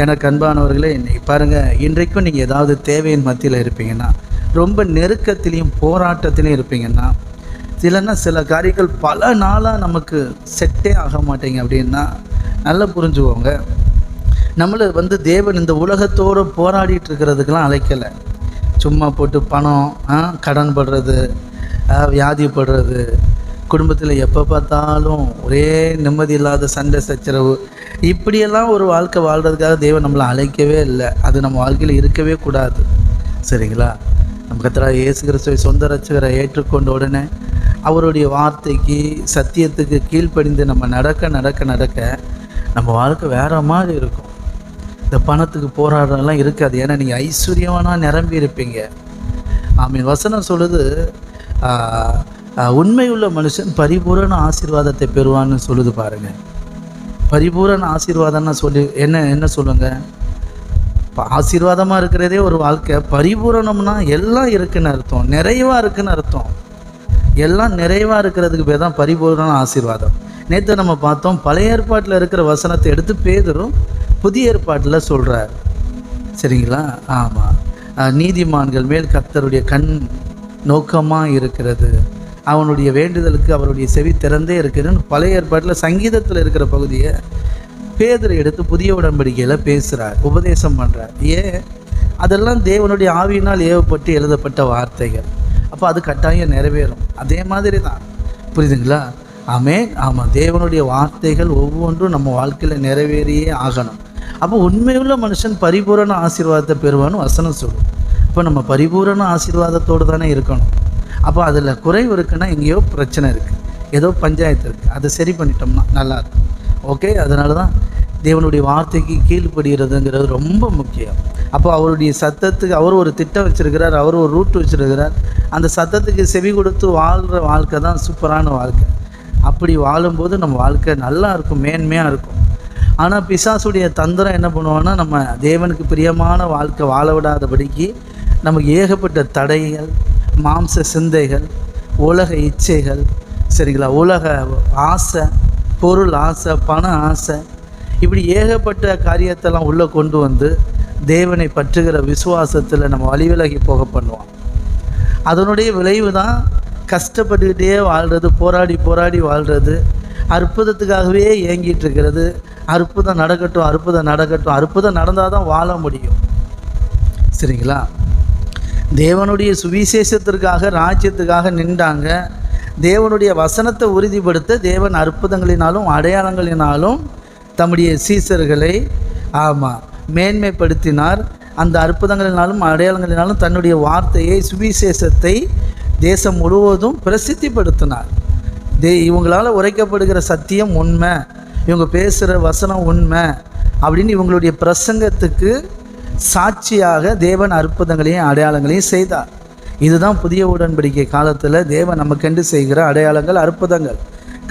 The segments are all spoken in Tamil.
எனக்கு அன்பானவர்களே இன்னைக்கு பாருங்கள் இன்றைக்கும் நீங்கள் ஏதாவது தேவையின் மத்தியில் இருப்பீங்கன்னா ரொம்ப நெருக்கத்திலையும் போராட்டத்திலையும் இருப்பீங்கன்னா இல்லைன்னா சில காரியங்கள் பல நாளாக நமக்கு செட்டே ஆக மாட்டேங்க அப்படின்னா நல்லா புரிஞ்சுக்கோங்க. நம்மளை வந்து தேவன் இந்த உலகத்தோடு போராடிட்டு இருக்கிறதுக்கெலாம் அழைக்கலை. சும்மா போட்டு பணம் ஆ, கடன் படுறது வியாதிப்படுறது குடும்பத்தில் எப்போ பார்த்தாலும் ஒரே நிம்மதி இல்லாத சண்டை சச்சரவு. இப்படியெல்லாம் ஒரு வாழ்க்கை வாழ்கிறதுக்காக தெய்வம் நம்மளை அழைக்கவே இல்லை. அது நம்ம வாழ்க்கையில் இருக்கவே கூடாது. சரிங்களா? நம்ம கத்திரா இயேசு கிறிஸ்துவை சொந்த ரட்சகரை ஏற்றுக்கொண்ட உடனே அவருடைய வார்த்தைக்கு சத்தியத்துக்கு கீழ்ப்படிந்து நம்ம நடக்க நடக்க நடக்க நம்ம வாழ்க்கை வேற மாதிரி இருக்கும். இந்த பணத்துக்கு போராடுறதெல்லாம் இருக்காது. ஏன்னா நீங்கள் ஐஸ்வர்யமானா நிரம்பி இருப்பீங்க. ஆமீன். வசனம் சொல்லுது உண்மையுள்ள மனுஷன் பரிபூரண ஆசீர்வாதத்தை பெறுவான்னு சொல்லுது பாருங்க. பரிபூரண ஆசீர்வாதம்னா சொல்லி என்ன என்ன சொல்லுங்க? இப்போ ஆசீர்வாதமாக இருக்கிறதே ஒரு வாழ்க்கை. பரிபூரணம்னா எல்லாம் இருக்குன்னு அர்த்தம். நிறைவாக இருக்குன்னு அர்த்தம். எல்லாம் நிறைவாக இருக்கிறதுக்கு பேர் தான் பரிபூரண ஆசீர்வாதம். நேற்று நம்ம பார்த்தோம் பழைய ஏற்பாட்டில் இருக்கிற வசனத்தை எடுத்து பேதரும் புதிய ஏற்பாட்டில் சொல்கிறார் சரிங்களா? ஆமாம் நீதிமான்கள் மேல் கர்த்தருடைய கண் நோக்கமாக இருக்கிறது. அவனுடைய வேண்டுதலுக்கு அவருடைய செவி திறந்தே இருக்குதுன்னு பழைய ஏற்பாட்டில் சங்கீதத்தில் இருக்கிற பகுதியை பேதரை எடுத்து புதிய உடன்படிக்கையில் பேசுகிறார் உபதேசம் பண்ணுறார் ஏன்? அதெல்லாம் தேவனுடைய ஆவியினால் ஏவப்பட்டு எழுதப்பட்ட வார்த்தைகள். அப்போ அது கட்டாயம் நிறைவேறும். அதே மாதிரி தான் புரியுதுங்களா ஆமே ஆமாம் தேவனுடைய வார்த்தைகள் ஒவ்வொன்றும் நம்ம வாழ்க்கையில் நிறைவேறியே ஆகணும். அப்போ உண்மையுள்ள மனுஷன் பரிபூரண ஆசீர்வாதத்தை பெறுவான்னு வசனம் சொல்லும். இப்போ நம்ம பரிபூரண ஆசீர்வாதத்தோடு தானே இருக்கணும். அப்போ அதில் குறைவு இருக்குன்னா எங்கேயோ பிரச்சனை இருக்குது ஏதோ பஞ்சாயத்து இருக்குது அதை சரி பண்ணிட்டோம்னா நல்லா இருக்கும். ஓகே? அதனால தான் தேவனுடைய வார்த்தைக்கு கீழ்ப்படுகிறதுங்கிறது ரொம்ப முக்கியம். அப்போ அவருடைய சத்தத்துக்கு அவர் ஒரு திட்டம் வச்சுருக்கிறார் அவர் ஒரு ரூட் வச்சுருக்கிறார். அந்த சத்தத்துக்கு செவி கொடுத்து வாழ்கிற வாழ்க்கை தான் சூப்பரான வாழ்க்கை. அப்படி வாழும்போது நம்ம வாழ்க்கை நல்லா இருக்கும் மேன்மையாக இருக்கும். ஆனால் பிசாசுடைய தந்திரம் என்ன பண்ணுவோன்னா நம்ம தேவனுக்கு பிரியமான வாழ்க்கை வாழ விடாதபடிக்கு நமக்கு ஏகப்பட்ட தடைகள் மாம்ச சிந்தைகள் உலக இச்சைகள் சரிங்களா? உலக ஆசை பொருள் ஆசை பண ஆசை இப்படி ஏகப்பட்ட காரியத்தெல்லாம் உள்ளே கொண்டு வந்து தேவனை பற்றுகிற விசுவாசத்தில் நம்ம வழிவிலகி போக பண்ணுவோம் அதனுடைய விளைவு தான் கஷ்டப்பட்டுக்கிட்டே வாழ்கிறது போராடி போராடி வாழ்கிறது அற்புதத்துக்காகவே ஏங்கிட்டு இருக்கிறது. அற்புதம் நடக்கட்டும் அற்புதம் நடக்கட்டும் அற்புதம் நடந்தால் தான் வாழ முடியும். சரிங்களா? தேவனுடைய சுவிசேஷத்திற்காக ராஜ்யத்துக்காக நின்றாங்க. தேவனுடைய வசனத்தை உறுதிப்படுத்த தேவன் அற்புதங்களினாலும் அடையாளங்களினாலும் தம்முடைய சீசர்களை ஆமாம் மேன்மைப்படுத்தினார். அந்த அற்புதங்களினாலும் அடையாளங்களினாலும் தன்னுடைய வார்த்தையை சுவிசேஷத்தை தேசம் முழுவதும் பிரசித்திப்படுத்தினார். தே இவங்களால் உரைக்கப்படுகிற சத்தியம் உண்மை. இவங்க பேசுகிற வசனம் உண்மை. அப்படின்னு இவங்களுடைய பிரசங்கத்துக்கு சாட்சியாக தேவன் அற்புதங்களையும் அடையாளங்களையும் செய்தார். இதுதான் புதிய உடன்படிக்கை காலத்தில் தேவன் நமக்கென்று செய்கிற அடையாளங்கள் அற்புதங்கள்.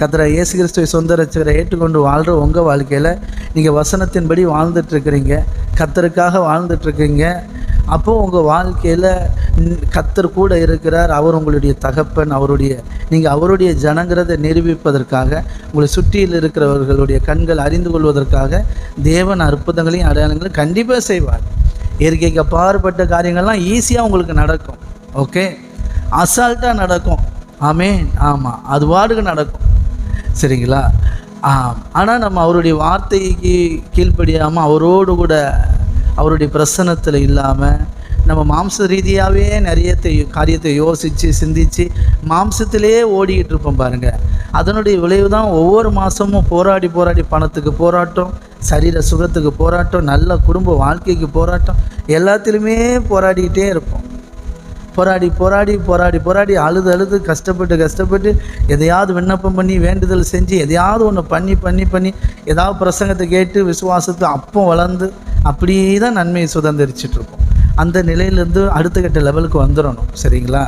கத்திர இயேசு கிறிஸ்துவை சொந்த ரசிகரை ஏற்றுக்கொண்டு வாழ்கிற உங்கள் வாழ்க்கையில் நீங்கள் வசனத்தின்படி வாழ்ந்துட்டுருக்கிறீங்க கத்தருக்காக வாழ்ந்துட்டுருக்கீங்க அப்போது உங்கள் வாழ்க்கையில் கத்தர் கூட இருக்கிறார் அவர் உங்களுடைய தகப்பன் அவருடைய நீங்கள் அவருடைய ஜனங்கிறதை நிரூபிப்பதற்காக உங்களை சுற்றியில் இருக்கிறவர்களுடைய கண்கள் அறிந்து கொள்வதற்காக தேவன் அற்புதங்களையும் அடையாளங்களையும் கண்டிப்பாக செய்வார். இயற்கைக்கு அப்பாற்பட்ட காரியங்கள்லாம் ஈஸியாக உங்களுக்கு நடக்கும். ஓகே அசால்ட்டாக நடக்கும். ஆமேன் ஆமாம் அது பாட்டுக்கு நடக்கும். சரிங்களா? ஆனால் நம்ம அவருடைய வார்த்தைக்கு கீழ்ப்படியாமல் அவரோடு கூட அவருடைய பிரசன்னத்தில் இல்லாமல் நம்ம மாம்ச ரீதியாகவே நிறைய காரியத்தை யோசித்து சிந்தித்து மாம்சத்திலேயே ஓடிக்கிட்டு இருப்போம் பாருங்கள் அதனுடைய விளைவு தான் ஒவ்வொரு மாதமும் போராடி போராடி பணத்துக்கு போராட்டம். சரீர சுகத்துக்கு போராட்டம் நல்ல குடும்ப வாழ்க்கைக்கு போராட்டம் எல்லாத்திலுமே போராடிக்கிட்டே இருப்போம். போராடி போராடி போராடி போராடி அழுது அழுது கஷ்டப்பட்டு கஷ்டப்பட்டு எதையாவது விண்ணப்பம் பண்ணி வேண்டுதல் செஞ்சு எதையாவது ஒன்று பண்ணி பண்ணி பண்ணி ஏதாவது பிரசங்கத்தை கேட்டு விசுவாசத்தை அப்போ வளர்ந்து அப்படியே தான் நன்மையை சுதந்திரிச்சிட்ருப்போம் அந்த நிலையிலேருந்து அடுத்த கட்ட லெவலுக்கு வந்துடணும். சரிங்களா?